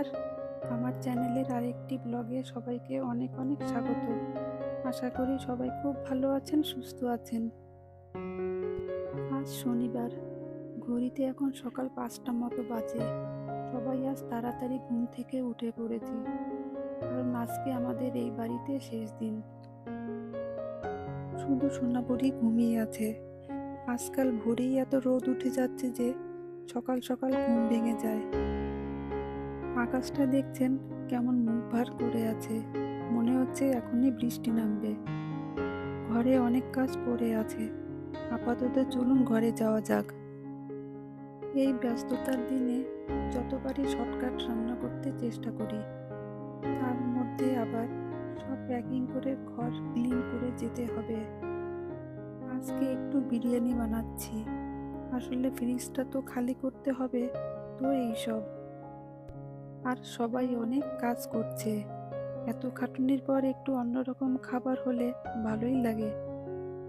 নমস্কার। আমার চ্যানেলের আরেকটি ব্লগে সবাইকে অনেক অনেক স্বাগত। আশা করি সবাই খুব ভালো আছেন, সুস্থ আছেন। আজ শনিবার, ঘড়িতে এখন সকাল পাঁচটা মতো বাজে। সবাই আজ তাড়াতাড়ি ঘুম থেকে উঠে পড়েছি। কারণ আজকে আমাদের এই বাড়িতে শেষ দিন। শুধু সোনাপুরি ঘুমিয়ে আছে। আজকাল ভোরেই এত রোদ উঠে যাচ্ছে যে সকাল সকাল ঘুম ভেঙে যায়। আকাশটা দেখছেন কেমন মুখ ভার করে আছে। মনে হচ্ছে এখনই বৃষ্টি নামবে। ঘরে অনেক কাজ পড়ে আছে। আপাতত চলুন ঘরে যাওয়া যাক। এই ব্যস্ততার দিনে যতবারই শর্টকাট রান্না করতে চেষ্টা করি, তার মধ্যে আবার সব প্যাকিং করে ঘর ক্লিন করে যেতে হবে। আজকে একটু বিরিয়ানি বানাচ্ছি। আসলে ফ্রিজটা তো খালি করতে হবে, তো এইসব। আর সবাই অনেক কাজ করছে। এত খাটুনির পর একটু অন্যরকম খাবার হলে ভালোই লাগে।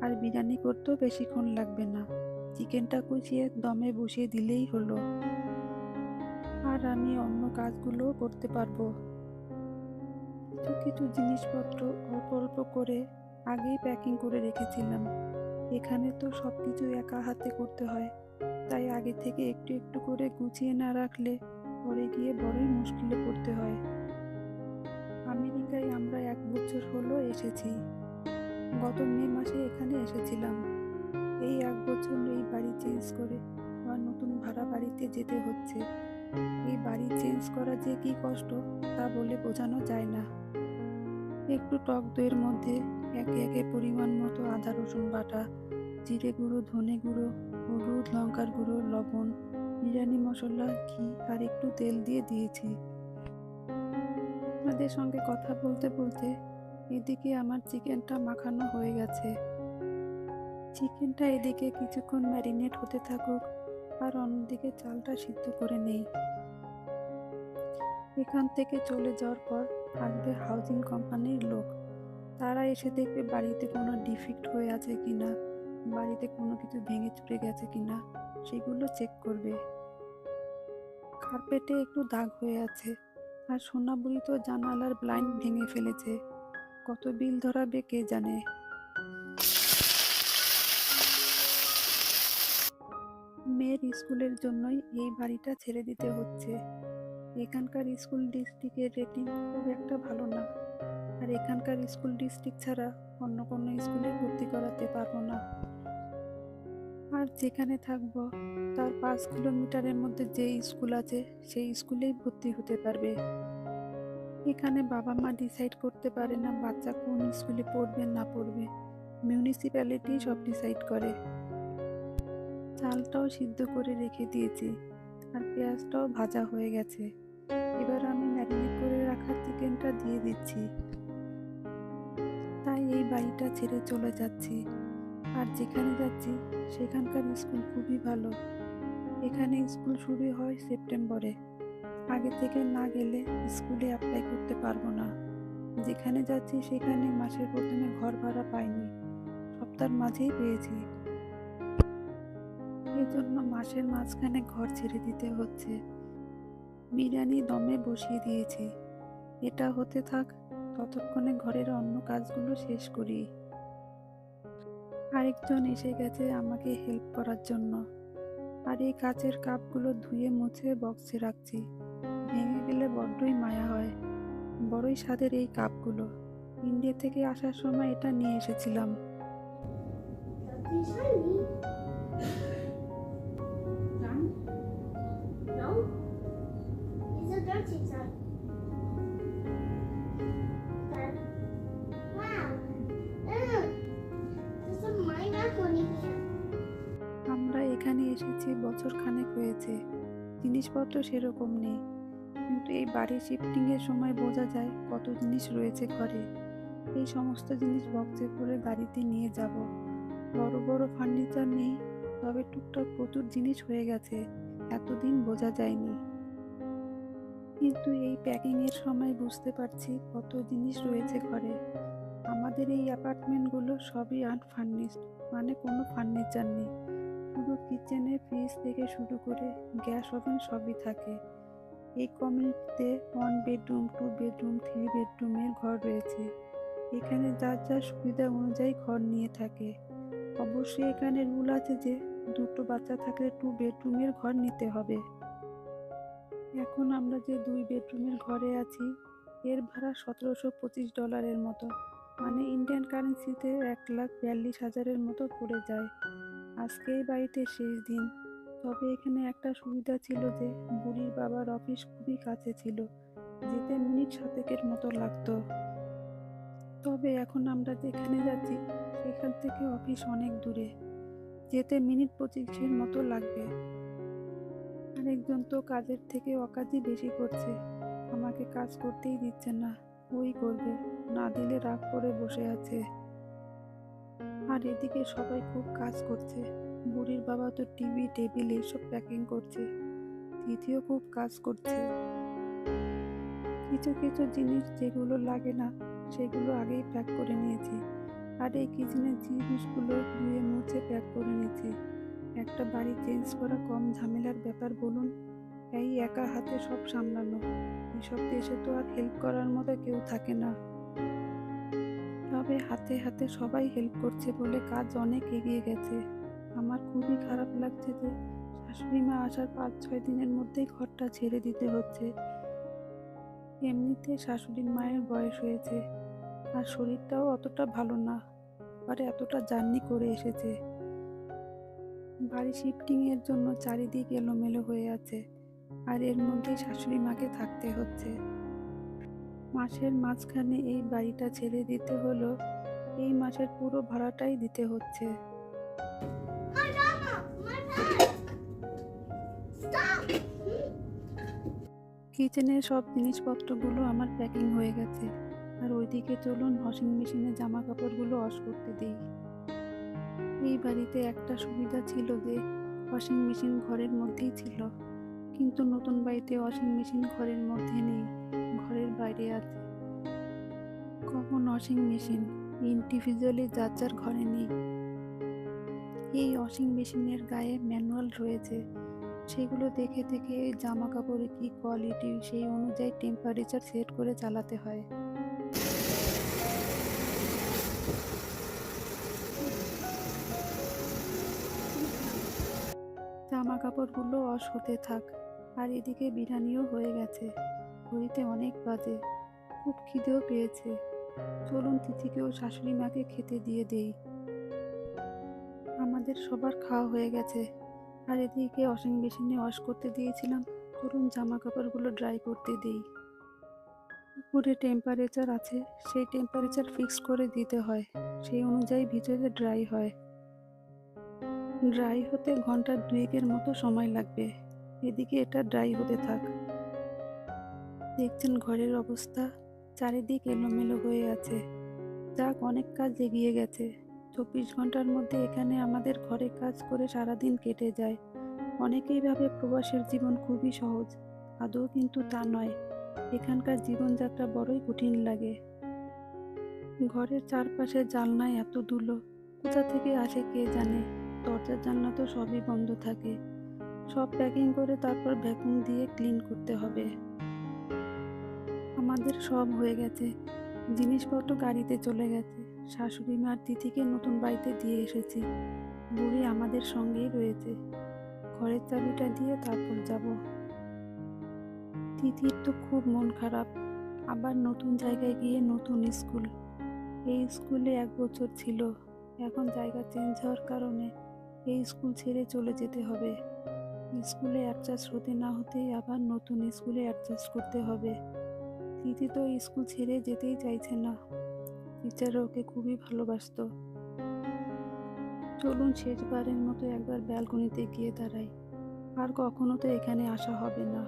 আর বিরিয়ানি করতেও বেশিক্ষণ লাগবে না। চিকেনটা কুচিয়ে দমে বসিয়ে দিলেই হলো। আর আমি অন্য কাজগুলোও করতে পারব। কিছু কিছু জিনিসপত্র অল্প অল্প করে আগেই প্যাকিং করে রেখেছিলাম। এখানে তো সব কিছু একা হাতে করতে হয়। তাই আগে থেকে একটু একটু করে গুছিয়ে না রাখলে পরে গিয়ে বড়ই মুশকিলে পড়তে হয়। আমেরিকায় আমরা এক বছর হলো এসেছি। গত মে মাসে এখানে এসেছিলাম। এই এক বছর এই বাড়ি চেঞ্জ করে আবার নতুন ভাড়া বাড়িতে যেতে হচ্ছে। এই বাড়ি চেঞ্জ করা যে কি কষ্ট তা বলে বোঝানো যায় না। একটু টক দইয়ের মধ্যে একে একে পরিমাণ মতো আদা রসুন বাটা, জিরে গুঁড়ো, ধনে গুঁড়ো, হলুদ লঙ্কার গুঁড়ো, লবণ বিরিয়ানি মশলা ঘি আর একটু তেল দিয়ে দিয়েছি। আপনাদের সঙ্গে কথা বলতে বলতে এদিকে আমার চিকেনটা মাখানো হয়ে গেছে। চিকেনটা এদিকে কিছুক্ষণ ম্যারিনেট হতে থাকুক আর অন্যদিকে চালটা সিদ্ধ করে নেই। এখান থেকে চলে যাওয়ার পর আসবে হাউজিং কোম্পানির লোক। তারা এসে দেখবে বাড়িতে কোনো ডিফেক্ট হয়ে আছে কিনা, বাড়িতে কোনো কিছু ভেঙে চুরে গেছে কিনা। সেগুলো চেক করবে। কার্পেটে একটু দাগ হয়ে আছে, আর সোনাবুড়ি তো জানালার ব্লাইন্ড ভেঙে ফেলেছে। কত বিল ধরাবে কে জানে? মেয়ের স্কুলের জন্যই এই বাড়িটা ছেড়ে দিতে হচ্ছে। এখানকার স্কুল ডিস্ট্রিক্টের রেটিং খুব একটা ভালো না। আর এখানকার স্কুল ডিস্ট্রিক্ট ছাড়া অন্য কোনো স্কুলে ভর্তি করাতে পারব না। আর যেখানে থাকব, তার পাঁচ কিলোমিটারের মধ্যে যে স্কুল আছে, সেই স্কুলেই ভর্তি হতে পারবে। এখানে বাবা মা ডিসাইড করতে পারে না বাচ্চা কোন স্কুলে পড়বে, না পড়বে। মিউনিসিপ্যালিটি সব ডিসাইড করে। চালটাও সিদ্ধ করে রেখে দিয়েছি আর পেঁয়াজটাও ভাজা হয়ে গেছে। এবার আমি ম্যারিনেট করে রাখা চিকেনটা দিয়ে দিচ্ছি। তাই এই বাড়িটা ছেড়ে চলে যাচ্ছি। আর যেখানে যাচ্ছি, সেখানকার স্কুল খুবই ভালো। এখানে স্কুল শুরু হয় সেপ্টেম্বরে। আগে থেকে না গেলে স্কুলে অ্যাপ্লাই করতে পারব না। যেখানে যাচ্ছি, সেখানে মাসের প্রথমে ঘর ভাড়া পাইনি। সপ্তাহের মাঝেই পেয়েছি। এজন্য মাসের মাঝখানে ঘর ছেড়ে দিতে হচ্ছে। বিরিয়ানি দমে বসিয়ে দিয়েছি। এটা হতে থাক, ততক্ষণে ঘরের অন্য কাজগুলো শেষ করি। আরেকজন এসে গেছে আমাকে হেল্প করার জন্য আর এই কাচের কাপগুলো ধুয়ে মুছে বক্সে রাখছি ভেঙে গেলে বড্ডই মায়া হয় বড়ই স্বাদের এই কাপগুলো ইন্ডিয়া থেকে আসার সময় এটা নিয়ে এসেছিলাম. Done? Dirty time. এখানে এসেছি, বছর খানেক হয়েছে। জিনিসপত্র সেরকম নেই। কিন্তু এই বাড়ি শিফটিংয়ের সময় বোঝা যায় কত জিনিস রয়েছে ঘরে। এই সমস্ত জিনিস বক্সে করে গাড়িতে নিয়ে যাব। বড় বড় ফার্নিচার নেই, তবে টুকটাক প্রচুর জিনিস হয়ে গেছে। এতদিন বোঝা যায়নি। কিন্তু এই প্যাকিংয়ের সময় বুঝতে পারছি কত জিনিস রয়েছে ঘরে। আমাদের এই অ্যাপার্টমেন্টগুলো সবই আনফার্নিশড মানে কোনো ফার্নিচার নেই। শুধু কিচেনে ফ্রিজ থেকে শুরু করে গ্যাস ওভেন সবই থাকে। এই কমিউনিটিতে one bedroom two bedroom three বেডরুমের ঘর রয়েছে। এখানে যার যার সুবিধা অনুযায়ী ঘর নিয়ে থাকে। অবশ্যই এখানে রুল আছে যে দুটো বাচ্চা থাকলে টু বেডরুমের ঘর নিতে হবে। এখন আমরা যে দুই বেডরুমের ঘরে আছি, এর ভাড়া সতেরোশো পঁচিশ ডলারের মতো। মানে ইন্ডিয়ান কারেন্সিতে এক লাখ বিয়াল্লিশ হাজারের মতো পড়ে যায়। আজকে এই বাড়িতে শেষ দিন। তবে এখানে একটা সুবিধা ছিল যে, বুড়ির বাবার অফিস খুবই কাছে ছিল, যেতে মিনিট সাতেকের মতো লাগতো। তবে এখন আমরা যেখানে যাচ্ছি, সেখান থেকে অফিস অনেক দূরে। যেতে মিনিট পঁচিশের মতো লাগবে। আরেকজন তো কাজের থেকে অকাজই বেশি করছে। আমাকে কাজ করতেই দিচ্ছে না। ওই করবে, না দিলে রাগ করে বসে আছে। আর এদিকে সবাই খুব কাজ করছে। বুড়ির বাবা তো টিভি, টেবিল এইসব প্যাকিং করছে। তিথিও খুব কাজ করছে। কিছু কিছু জিনিস যেগুলো লাগে না, সেগুলো আগেই প্যাক করে নিয়েছি। আর এই কিচেনের জিনিসগুলো ধুয়ে মুছে প্যাক করে নিয়েছি। একটা বাড়ি চেঞ্জ করা কম ঝামেলার ব্যাপার বলুন। এই একা হাতে সব সামলানো। এসব দেশে তো আর হেল্প করার মতো কেউ থাকে না। তবে হাতে হাতে সবাই হেল্প করছে বলে কাজ অনেক এগিয়ে গেছে। আমার খুবই খারাপ লাগছে যে শাশুড়ি মা আসার পাঁচ, ছয় দিনের মধ্যেই ঘরটা ছেড়ে দিতে হচ্ছে। এমনিতে শাশুড়ির মায়ের বয়স হয়েছে। আর শরীরটাও অতটা ভালো না, আর এতটা জার্নি করে এসেছে। বাড়ি শিফটিং এর জন্য চারিদিক এলোমেলো হয়ে আছে। আর এর মধ্যেই শাশুড়ি মাকে থাকতে হচ্ছে। মাসের মাঝখানে এই বাড়িটা ছেড়ে দিতে হলো। এই মাসের পুরো ভাড়াটাই দিতে হচ্ছে! কিচেনের সব জিনিসপত্রগুলো আমার প্যাকিং হয়ে গেছে। আর ওইদিকে চলুন ওয়াশিং মেশিনে জামা কাপড়গুলো ওয়াশ করতে দিই। এই বাড়িতে একটা সুবিধা ছিল যে ওয়াশিং মেশিন ঘরের মধ্যেই ছিল। কিন্তু নতুন বাড়িতে ওয়াশিং মেশিন ঘরের মধ্যে নেই, ঘরের বাইরে আছে। কমন ওয়াশিং মেশিন ইন্ডিভিজুয়ালি যার যার ঘরে নেই। এই ওয়াশিং মেশিনের গায়ে ম্যানুয়াল রয়েছে। সেগুলো দেখে দেখে জামা কাপড়ে কি কোয়ালিটি সেই অনুযায়ী টেম্পারেচার সেট করে চালাতে হয়। জামা কাপড়গুলো অস হতে থাক। আর এদিকে বিরিয়ানিও হয়ে গেছে। ঘড়িতে অনেক বাজে। খুব খিদেও পেয়েছে। চলুন তিথিকেও শাশুড়ি মাকে খেতে দিয়ে দেই। আমাদের সবার খাওয়া হয়ে গেছে। আর এদিকে ওয়াশিং মেশিনে ওয়াশ করতে দিয়েছিলাম। চলুন জামা কাপড়গুলো ড্রাই করতে দেই। উপরে টেম্পারেচার আছে, সেই টেম্পারেচার ফিক্স করে দিতে হয়। সেই অনুযায়ী ভিতরে ড্রাই হয়। ড্রাই হতে ঘণ্টা দুয়েকের মতো সময় লাগবে। এদিকে এটা ড্রাই হতে থাক। দেখছেন ঘরের অবস্থা? চারিদিক এলোমেলো হয়ে আছে। যাক, অনেক কাজ এগিয়ে গেছে। চব্বিশ ঘণ্টার মধ্যে এখানে আমাদের ঘরে কাজ করে সারাদিন কেটে যায়। অনেকেই ভাবে প্রবাসের জীবন খুবই সহজ। আদৌ কিন্তু তা নয়। এখানকার জীবনযাত্রা বড়ই কঠিন লাগে। ঘরের চারপাশে জানলায় এত ধুলো। কোথা থেকে আসে কে জানে? দরজার জানলা তো সবই বন্ধ থাকে। সব প্যাকিং করে তারপর ভ্যাকুম দিয়ে ক্লিন করতে হবে। আমাদের সব হয়ে গেছে। জিনিসপত্র গাড়িতে চলে গেছে। শাশুড়ি মার তিথিকে নতুন বাড়িতে দিয়ে এসেছি। বুড়ি আমাদের সঙ্গেই রয়েছে। ঘরের চাবিটা দিয়ে তারপর যাব। তিথির তো খুব মন খারাপ। আবার নতুন জায়গায় গিয়ে নতুন স্কুল। এই স্কুলে এক বছর ছিল। এখন জায়গা চেঞ্জ হওয়ার কারণে এই স্কুল ছেড়ে চলে যেতে হবে। স্কুলে অ্যাডজাস্ট হতে না হতেই আবার নতুন স্কুলে অ্যাডজাস্ট করতে হবে। তিথি তো স্কুল ছেড়ে যেতেই চাইছে না। টিচার ওকে খুবই ভালোবাসতো। চলুন শেষবারের মতো একবার ব্যালকনিতে গিয়ে দাঁড়াই। আর কখনো তো এখানে আসা হবে না।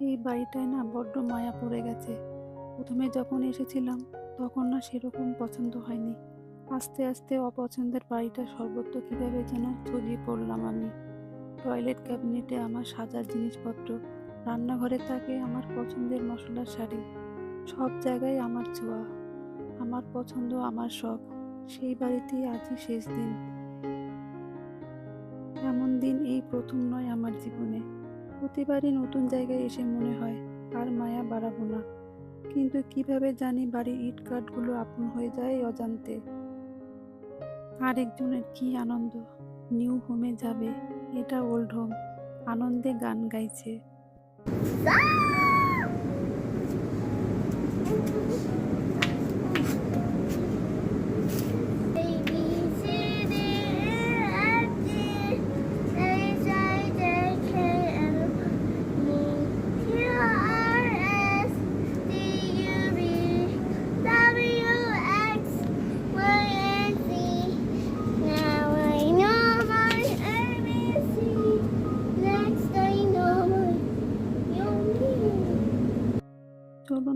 এই বাড়িটায় না বড্ড মায়া পড়ে গেছে। প্রথমে যখন এসেছিলাম, তখন না সেরকম পছন্দ হয়নি। আস্তে আস্তে অপছন্দের বাড়িটা সর্বত্র কীভাবে যেন ছড়িয়ে পড়লাম আমি। টয়লেট ক্যাবিনেটে আমার সাজার জিনিসপত্র, রান্নাঘরে থাকে আমার পছন্দের মশলার শাড়ি, সব জায়গায় আমার ছোঁয়া, আমার পছন্দ, আমার শখ, সেই বাড়িতেই আজই শেষ দিন। এমন দিন এই প্রথম নয় আমার জীবনে। প্রতিবারই নতুন জায়গায় এসে মনে হয়, আর মায়া বাড়াবো না। কিন্তু কীভাবে জানি বাড়ির ইট কাঠগুলো আপন হয়ে যায় অজান্তে। আরেকজনের কি আনন্দ, নিউ হোমে যাবে। এটা ওল্ড হোম। আনন্দে গান গাইছে।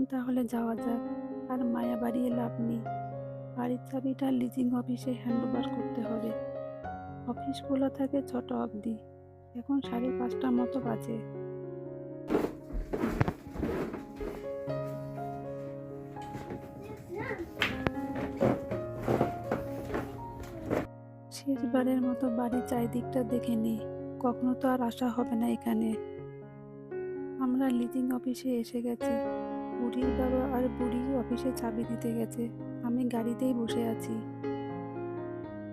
তাহলে যাওয়া যাক। আর মায়া বাড়িয়ে লাভ নেই। বাড়ির চাবিটা লিজিং অফিসে হ্যান্ডওভার করতে হবে। অফিস খোলা থাকে ছটা অবধি। এখন সাড়ে পাঁচটা মতো বাজে। শেষবারের মতো বাড়ির চারিদিকটা দেখে নিই কখনো তো আর আসা হবে না এখানে। আমরা লিজিং অফিসে এসে গেছি। বুড়ির বাবা আর বুড়ি অফিসে চাবি দিতে গেছে। আমি গাড়িতেই বসে আছি।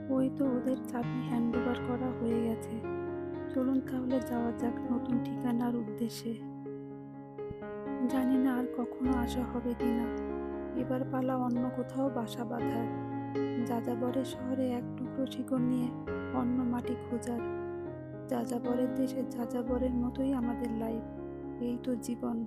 ওই তো ওদের চাবি হ্যান্ডওভার করা হয়ে গেছে। চলুন তাহলে যাওয়া যাক নতুন ঠিকানার উদ্দেশ্যে। জানি না আর কখনো আসা হবে কিনা। এবার পালা অন্য কোথাও বাসা বাঁধার। যাযাবরের শহরে এক টুকরো শিকড় নিয়ে অন্য মাটি খোঁজার। যাযাবরের দেশে যাযাবরের মতোই আমাদের লাইফ এই তো জীবন।